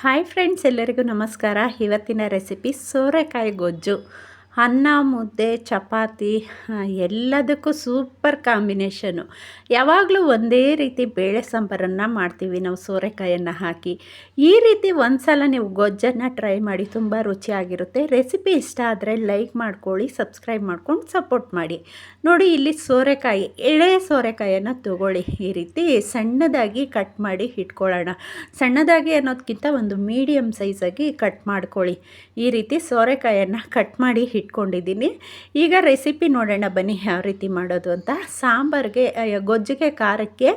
Hi friends ಎಲ್ಲರಿಗೂ ನಮಸ್ಕಾರ. ಇವತ್ತಿನ ರೆಸಿಪಿ ಸೋರೆಕಾಯಿ ಗೊಜ್ಜು. ಅನ್ನ, ಮುದ್ದೆ, ಚಪಾತಿ ಎಲ್ಲದಕ್ಕೂ ಸೂಪರ್ ಕಾಂಬಿನೇಷನು. ಯಾವಾಗಲೂ ಒಂದೇ ರೀತಿ ಬೇಳೆ ಸಾಂಬಾರನ್ನು ಮಾಡ್ತೀವಿ ನಾವು ಸೋರೆಕಾಯನ್ನು ಹಾಕಿ. ಈ ರೀತಿ ಒಂದು ಸಲ ನೀವು ಗೊಜ್ಜನ್ನು ಟ್ರೈ ಮಾಡಿ ತುಂಬ ರುಚಿಯಾಗಿರುತ್ತೆ. ರೆಸಿಪಿ ಇಷ್ಟ ಆದರೆ ಲೈಕ್ ಮಾಡ್ಕೊಳ್ಳಿ, ಸಬ್ಸ್ಕ್ರೈಬ್ ಮಾಡ್ಕೊಂಡು ಸಪೋರ್ಟ್ ಮಾಡಿ. ನೋಡಿ, ಇಲ್ಲಿ ಸೋರೆಕಾಯಿ, ಎಳೆ ಸೋರೆಕಾಯನ್ನು ತಗೊಳ್ಳಿ. ಈ ರೀತಿ ಸಣ್ಣದಾಗಿ ಕಟ್ ಮಾಡಿ ಇಟ್ಕೊಳ್ಳೋಣ. ಸಣ್ಣದಾಗಿ ಅನ್ನೋದಕ್ಕಿಂತ ಒಂದು ಮೀಡಿಯಮ್ ಸೈಜಾಗಿ ಕಟ್ ಮಾಡ್ಕೊಳ್ಳಿ. ಈ ರೀತಿ ಸೋರೆಕಾಯಿಯನ್ನು ಕಟ್ ಮಾಡಿ ಇಟ್ಕೊಂಡಿದ್ದೀನಿ. ಈಗ ರೆಸಿಪಿ ನೋಡೋಣ ಬನ್ನಿ ಯಾವ ರೀತಿ ಮಾಡೋದು ಅಂತ. ಸಾಂಬಾರಿಗೆ ಗೊಜ್ಜಿಗೆ, ಖಾರಕ್ಕೆ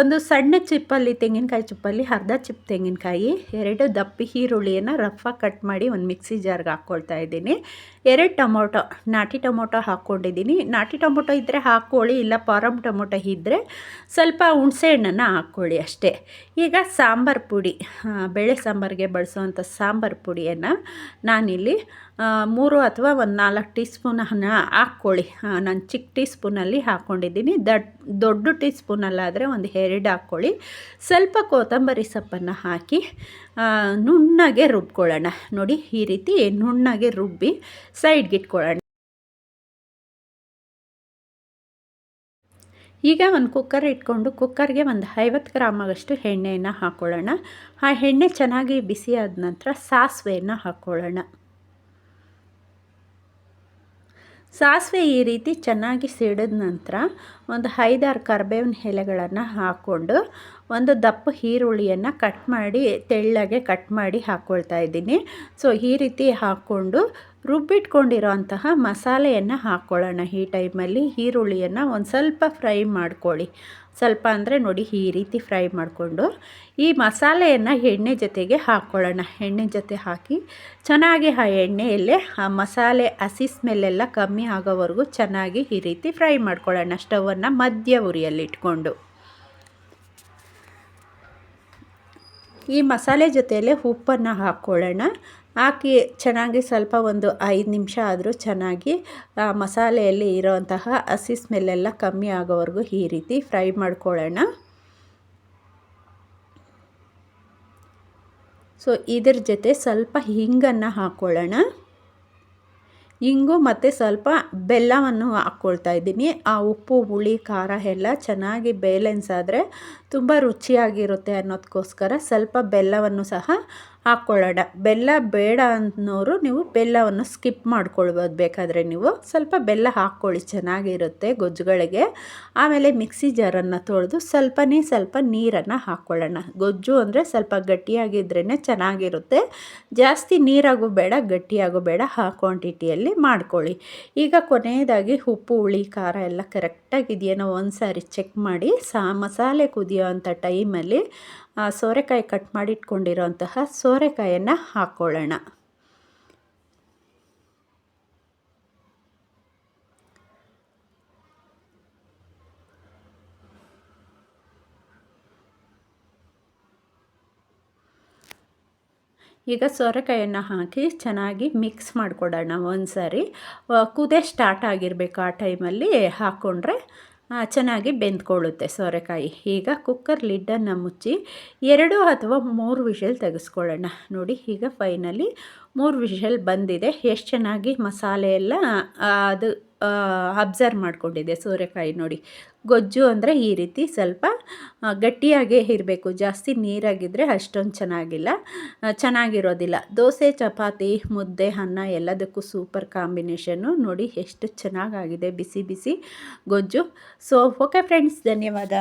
ಒಂದು ಸಣ್ಣ ಚಿಪ್ಪಲ್ಲಿ ತೆಂಗಿನಕಾಯಿ ಚಿಪ್ಪಲ್ಲಿ, ಅರ್ಧ ಚಿಪ್ ತೆಂಗಿನಕಾಯಿ, ಎರಡು ದಪ್ಪಿ ಈರುಳ್ಳಿಯನ್ನು ರಫಾಗಿ ಕಟ್ ಮಾಡಿ ಒಂದು ಮಿಕ್ಸಿ ಜಾರ್ಗೆ ಹಾಕ್ಕೊಳ್ತಾ ಇದ್ದೀನಿ. ಎರಡು ಟೊಮೊಟೊ, ನಾಟಿ ಟೊಮೊಟೊ ಹಾಕ್ಕೊಂಡಿದ್ದೀನಿ ನಾಟಿ ಟೊಮೊಟೊ ಇದ್ದರೆ ಹಾಕ್ಕೊಳ್ಳಿ ಇಲ್ಲ ಪಾರಮ್ ಟೊಮೊಟೊ ಇದ್ದರೆ ಸ್ವಲ್ಪ ಹುಣಸೆ ಹಣ್ಣನ್ನು ಹಾಕ್ಕೊಳ್ಳಿ ಅಷ್ಟೇ. ಈಗ ಸಾಂಬಾರು ಪುಡಿ ಬೇಳೆ ಸಾಂಬಾರಿಗೆ ಬಳಸುವಂಥ ಸಾಂಬಾರು ಪುಡಿಯನ್ನು ನಾನಿಲ್ಲಿ ಮೂರು ಅಥವಾ ನಾಲ್ಕು ಟೀ ಸ್ಪೂನನ್ನು ಹಾಕ್ಕೊಳ್ಳಿ ನಾನು ಚಿಕ್ಕ ಟೀ ಸ್ಪೂನಲ್ಲಿ ಹಾಕ್ಕೊಂಡಿದ್ದೀನಿ. ದಡ್, ದೊಡ್ಡ ಟೀ ಸ್ಪೂನಲ್ಲಾದರೆ ಒಂದು ಎರಡು ಹಾಕ್ಕೊಳ್ಳಿ. ಸ್ವಲ್ಪ ಕೊತ್ತಂಬರಿ ಸೊಪ್ಪನ್ನು ಹಾಕಿ ನುಣ್ಣಗೆ ರುಬ್ಕೊಳ್ಳೋಣ. ನೋಡಿ, ಈ ರೀತಿ ನುಣ್ಣಗೆ ರುಬ್ಬಿ ಸೈಡ್ಗೆ ಇಟ್ಕೊಳ್ಳೋಣ. ಈಗ ಒಂದು ಕುಕ್ಕರ್ ಇಟ್ಕೊಂಡು, ಕುಕ್ಕರ್ಗೆ ಒಂದು ಐವತ್ತು ಗ್ರಾಮಾಗಷ್ಟು ಎಣ್ಣೆಯನ್ನು ಹಾಕ್ಕೊಳ್ಳೋಣ. ಆ ಎಣ್ಣೆ ಚೆನ್ನಾಗಿ ಬಿಸಿ ಆದ ನಂತರ ಸಾಸಿವೆಯನ್ನು ಹಾಕ್ಕೊಳ್ಳೋಣ. ಸಾಸಿವೆ ಈ ರೀತಿ ಚೆನ್ನಾಗಿ ಸಿಡಿದ ನಂತರ ಒಂದು ಐದಾರು ಕರ್ಬೇವಿನ ಎಲೆಗಳನ್ನು ಹಾಕ್ಕೊಂಡು ಒಂದು ದಪ್ಪ ಈರುಳ್ಳಿಯನ್ನು ಕಟ್ ಮಾಡಿ ತೆಳ್ಳಗೆ ಕಟ್ ಮಾಡಿ ಹಾಕ್ಕೊಳ್ತಾ ಇದ್ದೀನಿ. ಸೊ ಈ ರೀತಿ ಹಾಕ್ಕೊಂಡು ರುಬ್ಬಿಟ್ಕೊಂಡಿರೋ ಅಂತಹ ಮಸಾಲೆಯನ್ನು ಹಾಕ್ಕೊಳ್ಳೋಣ ಈ ಟೈಮಲ್ಲಿ ಈರುಳ್ಳಿಯನ್ನು ಒಂದು ಸ್ವಲ್ಪ ಫ್ರೈ ಮಾಡ್ಕೊಳ್ಳಿ. ಸ್ವಲ್ಪ ಅಂದರೆ ನೋಡಿ ಈ ರೀತಿ ಫ್ರೈ ಮಾಡಿಕೊಂಡು ಈ ಮಸಾಲೆಯನ್ನು ಎಣ್ಣೆ ಜೊತೆಗೆ ಹಾಕ್ಕೊಳ್ಳೋಣ ಎಣ್ಣೆ ಜೊತೆ ಹಾಕಿ ಚೆನ್ನಾಗಿ ಆ ಎಣ್ಣೆಯಲ್ಲೇ ಆ ಮಸಾಲೆ ಹಸಿ ಸ್ಮೆಲ್ಲೆಲ್ಲ ಕಮ್ಮಿ ಆಗೋವರೆಗೂ ಚೆನ್ನಾಗಿ ಈ ರೀತಿ ಫ್ರೈ ಮಾಡ್ಕೊಳ್ಳೋಣ. ಸ್ಟವನ್ನು ಮಧ್ಯ ಉರಿಯಲ್ಲಿ ಇಟ್ಕೊಂಡು ಈ ಮಸಾಲೆ ಜೊತೆಯಲ್ಲೇ ಉಪ್ಪನ್ನು ಹಾಕ್ಕೊಳ್ಳೋಣ. ಹಾಕಿ ಚೆನ್ನಾಗಿ ಸ್ವಲ್ಪ ಒಂದು ಐದು ನಿಮಿಷ ಆದರೂ ಚೆನ್ನಾಗಿ ಮಸಾಲೆಯಲ್ಲಿ ಇರೋವಂತಹ ಹಸಿ ಸ್ಮೆಲ್ಲೆಲ್ಲ ಕಮ್ಮಿ ಆಗೋವರೆಗೂ ಈ ರೀತಿ ಫ್ರೈ ಮಾಡ್ಕೊಳ್ಳೋಣ. ಸೊ, ಇದ್ರ ಜೊತೆ ಸ್ವಲ್ಪ ಹಿಂಗನ್ನು ಹಾಕ್ಕೊಳ್ಳೋಣ. ಇಂಗು ಮತ್ತು ಸ್ವಲ್ಪ ಬೆಲ್ಲವನ್ನು ಹಾಕ್ಕೊಳ್ತಾ ಇದ್ದೀನಿ. ಆ ಉಪ್ಪು, ಹುಳಿ, ಖಾರ ಎಲ್ಲ ಚೆನ್ನಾಗಿ ಬ್ಯಾಲೆನ್ಸ್ ಆದರೆ ತುಂಬ ರುಚಿಯಾಗಿರುತ್ತೆ ಅನ್ನೋದಕ್ಕೋಸ್ಕರ ಸ್ವಲ್ಪ ಬೆಲ್ಲವನ್ನು ಸಹ ಹಾಕ್ಕೊಳ್ಳೋಣ. ಬೆಲ್ಲ ಬೇಡ ಅನ್ನೋರು ನೀವು ಬೆಲ್ಲವನ್ನು ಸ್ಕಿಪ್ ಮಾಡ್ಕೊಳ್ಬೋದು. ಬೇಕಾದರೆ ನೀವು ಸ್ವಲ್ಪ ಬೆಲ್ಲ ಹಾಕ್ಕೊಳ್ಳಿ. ಚೆನ್ನಾಗಿರುತ್ತೆ ಗೊಜ್ಜುಗಳಿಗೆ. ಆಮೇಲೆ ಮಿಕ್ಸಿ ಜಾರನ್ನು ತೊಳೆದು ಸ್ವಲ್ಪನೇ ಸ್ವಲ್ಪ ನೀರನ್ನು ಹಾಕ್ಕೊಳ್ಳೋಣ. ಗೊಜ್ಜು ಅಂದರೆ ಸ್ವಲ್ಪ ಗಟ್ಟಿಯಾಗಿದ್ರೇ ಚೆನ್ನಾಗಿರುತ್ತೆ. ಜಾಸ್ತಿ ನೀರಾಗೂ ಬೇಡ, ಗಟ್ಟಿಯಾಗೂ ಬೇಡ. ಆ ಕ್ವಾಂಟಿಟಿಯಲ್ಲಿ ಮಾಡ್ಕೊಳ್ಳಿ. ಈಗ ಕೊನೆಯದಾಗಿ ಉಪ್ಪು, ಹುಳಿ, ಖಾರ ಎಲ್ಲ ಕರೆಕ್ಟಾಗಿದೆಯೇನೋ ಒಂದು ಸಾರಿ ಚೆಕ್ ಮಾಡಿ ಸಾ ಮಸಾಲೆ ಕುದಿಯೋ ಅಂಥ ಟೈಮಲ್ಲಿ ಸೋರೆಕಾಯಿ ಕಟ್ ಮಾಡಿ ಇಟ್ಕೊಂಡಿರೋಂತಹ ಸೋರೆಕಾಯನ್ನು ಹಾಕ್ಕೊಳ್ಳೋಣ. ಈಗ ಸೋರೆಕಾಯನ್ನು ಹಾಕಿ ಚೆನ್ನಾಗಿ ಮಿಕ್ಸ್ ಮಾಡಿಕೊಡೋಣ ಒಂದು ಸಾರಿ ಕುದೆ ಸ್ಟಾರ್ಟ್ ಆಗಿರಬೇಕು ಆ ಟೈಮಲ್ಲಿ ಹಾಕ್ಕೊಂಡ್ರೆ ಚೆನ್ನಾಗಿ ಬೆಂದ್ಕೊಳ್ಳುತ್ತೆ ಸೋರೆಕಾಯಿ. ಈಗ ಕುಕ್ಕರ್ ಲಿಡ್ಡನ್ನು ಮುಚ್ಚಿ ಎರಡು ಅಥವಾ ಮೂರು ವಿಷಲ್ ತೆಗೆಸ್ಕೊಳ್ಳೋಣ. ನೋಡಿ, ಈಗ ಫೈನಲಿ ಮೂರು ವಿಷಲ್ ಬಂದಿದೆ. ಎಷ್ಟು ಚೆನ್ನಾಗಿ ಮಸಾಲೆ ಎಲ್ಲ ಅದು ಅಬ್ಸರ್ವ್ ಮಾಡಿಕೊಂಡಿದೆ ಸೋರೆಕಾಯಿ ನೋಡಿ. ಗೊಜ್ಜು ಅಂದರೆ ಈ ರೀತಿ ಸ್ವಲ್ಪ ಗಟ್ಟಿಯಾಗೇ ಇರಬೇಕು. ಜಾಸ್ತಿ ನೀರಾಗಿದ್ದರೆ ಅಷ್ಟೊಂದು ಚೆನ್ನಾಗಿಲ್ಲ. ಚೆನ್ನಾಗಿರೋದಿಲ್ಲ. ದೋಸೆ, ಚಪಾತಿ, ಮುದ್ದೆ, ಅನ್ನ ಎಲ್ಲದಕ್ಕೂ ಸೂಪರ್ ಕಾಂಬಿನೇಷನ್ನು ನೋಡಿ ಎಷ್ಟು ಚೆನ್ನಾಗಾಗಿದೆ. ಬಿಸಿ ಬಿಸಿ ಗೊಜ್ಜು. ಸೊ ಓಕೆ ಫ್ರೆಂಡ್ಸ್ ಧನ್ಯವಾದ.